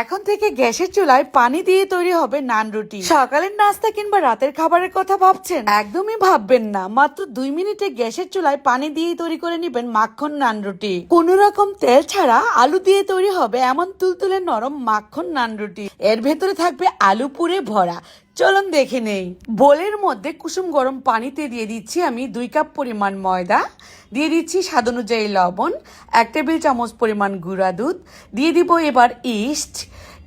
এখন থেকে গ্যাসের চুলায় পানি দিয়ে তৈরি হবে নান রুটি। সকালের নাস্তা কিংবা রাতের খাবারের কথা ভাবছেন? একদমই ভাববেন না। মাত্র দুই মিনিটে গ্যাসের চুলায় পানি দিয়ে তৈরি করে নেবেন মাখন নান রুটি। কোন রকম তেল ছাড়া আলু দিয়ে তৈরি হবে এমন তুলতুলে নরম মাখন নান রুটি। এর ভেতরে থাকবে আলু পুরে ভরা। চলুন দেখে নেই। বোলের মধ্যে কুসুম গরম পানিতে দিয়ে দিচ্ছি আমি দুই কাপ পরিমাণ ময়দা, দিয়ে দিচ্ছি স্বাদ অনুযায়ী লবণ, এক টেবিল চামচ পরিমাণ গুঁড়া দুধ, দিয়ে দিব এবার ইস্ট।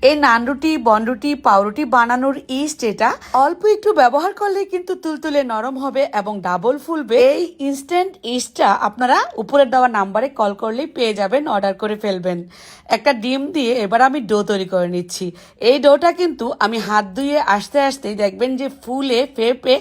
এই নান রুটি বনরুটি পাউরুটি বানানোর ইস্ট এটা। অল্প একটু ব্যবহার করলে কিন্তু তুলতুলে নরম হবে এবং ডাবল ফুলবে। এই ইনস্ট্যান্ট ইস্টটা আপনারা উপরের দেওয়া নাম্বারে কল করলেই পেয়ে যাবেন, অর্ডার করে ফেলবেন। একটা ডিম দিয়ে এবার আমি ডো তৈরি করে নিচ্ছি। এই ডোটা কিন্তু আমি হাত ধুয়ে আসতে আসতেই দেখবেন যে ফুলে, ফেপে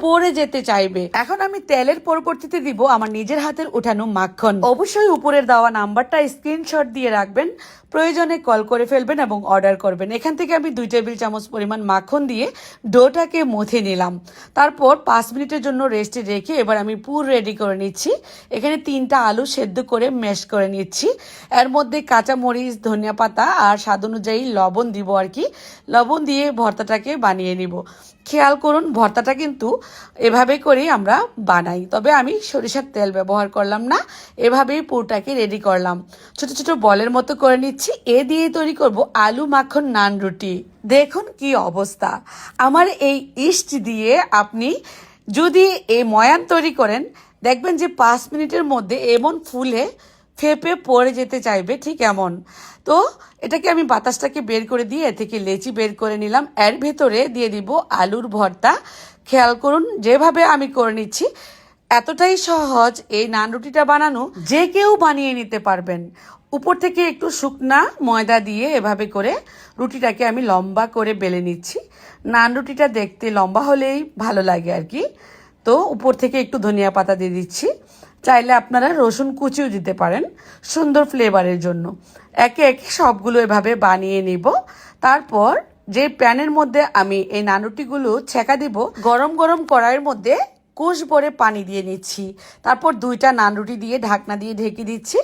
পড়ে যেতে চাইবে। এখন আমি তেলের পরবর্তীতে দিব আমার নিজের হাতের উঠানো মাখন। অবশ্যই উপরের দেওয়া নাম্বারটা স্ক্রিনশট দিয়ে রাখবেন, প্রয়োজনে কল করে ফেলবেন এবং অর্ডার করবেন। এখান থেকে আমি দুই টেবিল চামচ পরিমাণ মাখন দিয়ে ডোটাকে মথে নিলাম। তারপর পাঁচ মিনিটের জন্য রেস্টে রেখে এবার আমি পুর রেডি করে নিচ্ছি। এখানে তিনটা আলু সেদ্ধ করে ম্যাশ করে নিচ্ছি। এর মধ্যে কাঁচা মরিচ ধনিয়া পাতা আর স্বাদ অনুযায়ী লবণ দিব আর কি। লবণ দিয়ে ভর্তাটাকে বানিয়ে নিব। খেয়াল করুন, ভর্তাটা কিন্তু এভাবে করেই আমরা বানাই। তবে আমি সরিষার তেল ব্যবহার করলাম না, এভাবেই পুরটাকে রেডি করলাম। ছোট ছোট বলের মতো করে নিচ্ছি, এ দিয়ে তৈরি করব আলু মাখন নান রুটি। দেখুন কি অবস্থা। আমার এই ইস্ট দিয়ে আপনি যদি এই ময়ান তৈরি করেন, দেখবেন যে পাঁচ মিনিটের মধ্যে এমন ফুলে ফেপে পড়ে যেতে চাইবে, ঠিক এমন। তো এটাকে আমি বাতাসটাকে বের করে দিয়ে এ থেকে লেচি বের করে নিলাম। এর ভেতরে দিয়ে দিব আলুর ভর্তা। খেয়াল করুন, যেভাবে আমি করে নিচ্ছি, এতটাই সহজ এই নান রুটিটা বানানো, যে কেউ বানিয়ে নিতে পারবেন। উপর থেকে একটু শুকনা ময়দা দিয়ে এভাবে করে রুটিটাকে আমি লম্বা করে বেলে নিচ্ছি। নান রুটিটা দেখতে লম্বা হলেই ভালো লাগে আর কি। তো উপর থেকে একটু ধনিয়া পাতা দিয়ে দিচ্ছি। চাইলে আপনারা রসুন কুচিও দিতে পারেন, সুন্দর ফ্লেভারের জন্য। একে একে সবগুলো এভাবে বানিয়ে নিব। তারপর যে প্যানের মধ্যে আমি এই নানুটিগুলো ছেঁকা দিব, গরম গরম কড়াইয়ের মধ্যে কুশ ভরে পানি দিয়ে নিচ্ছি। তারপর দুইটা নানরুটি দিয়ে ঢাকনা দিয়ে ঢেকে দিচ্ছি।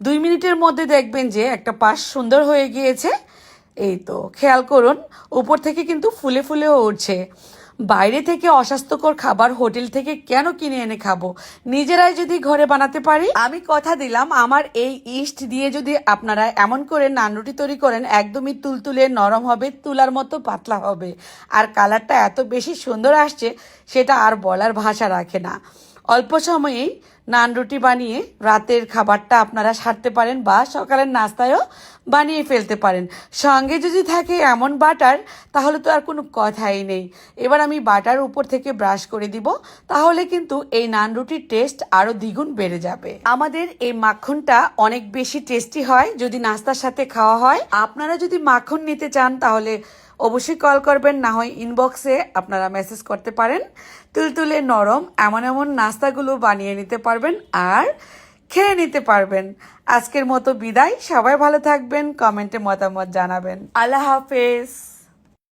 দুই মিনিটের মধ্যে দেখবেন যে একটা পাশ সুন্দর হয়ে গিয়েছে। এই তো, খেয়াল করুন, উপর থেকে কিন্তু ফুলে ফুলেও উঠছে। বাইরে থেকে অস্বাস্থ্যকর খাবার হোটেল থেকে কেন কিনে এনে খাব? নিজেরাই যদি ঘরে বানাতে পারি? আমি কথা দিলাম, আমার এই ইস্ট দিয়ে যদি আপনারা এমন করে নানরুটি তৈরি করেন, একদমই তুলতুলে নরম হবে, তুলার মতো পাতলা হবে। আর কালারটা এত বেশি সুন্দর আসছে, সেটা আর বলার ভাষা রাখে না। অল্প সময়েই নান রুটি বানিয়ে রাতের খাবারটা আপনারা সারতে পারেন বা সকালের নাস্তায়ও বানিয়ে ফেলতে পারেন। সঙ্গে যদি থাকে এমন বাটার, তাহলে তো আর কোনো কথাই নেই। এবার আমি বাটার উপর থেকে ব্রাশ করে দিব, তাহলে কিন্তু এই নান রুটির টেস্ট আরও দ্বিগুণ বেড়ে যাবে। আমাদের এই মাখনটা অনেক বেশি টেস্টি হয় যদি নাস্তার সাথে খাওয়া হয়। আপনারা যদি মাখন নিতে চান, তাহলে অবশ্যই কল করবেন, না হয় ইনবক্সে আপনারা মেসেজ করতে পারেন। তুলতুলে নরম এমন এমন নাস্তাগুলো বানিয়ে নিতে পারবেন আর খেয়ে নিতে পারবেন। আজকের মতো বিদায়। সবাই ভালো থাকবেন, কমেন্টে মতামত জানাবেন। আল্লাহ হাফেজ।